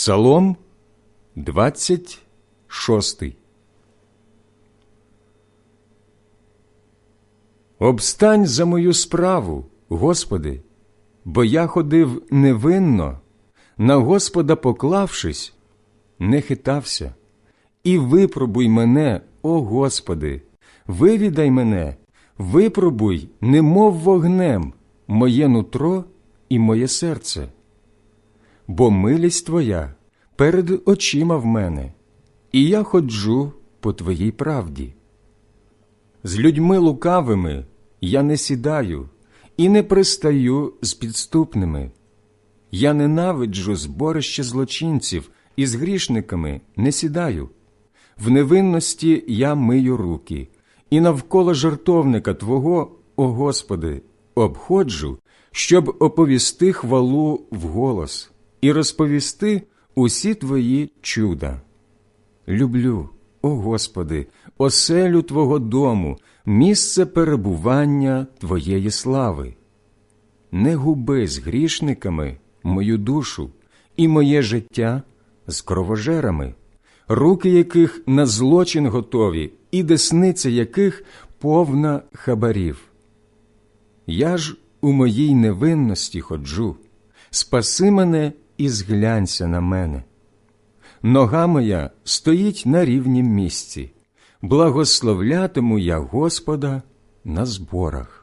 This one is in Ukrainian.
Псалом 26 Обстань за мою справу, Господи, бо я ходив невинно, на Господа поклавшись, не хитався. І випробуй мене, о Господи, вивідай мене, випробуй, немов вогнем, моє нутро і моє серце. Бо милість Твоя перед очима в мене, і я ходжу по Твоїй правді. З людьми лукавими я не сідаю і не пристаю з підступними. Я ненавиджу зборище злочинців і з грішниками не сідаю. В невинності я мию руки, і навколо жертовника Твого, о Господи, обходжу, щоб оповісти хвалу вголос і розповісти усі Твої чуда. Люблю, о Господи, оселю Твого дому, місце перебування Твоєї слави. Не губи з грішниками мою душу і моє життя з кровожерами, руки яких на злочин готові, і десниця яких повна хабарів. Я ж у моїй невинності ходжу, спаси мене і зглянься на мене. Нога моя стоїть на рівнім місці, благословлятиму я Господа на зборах.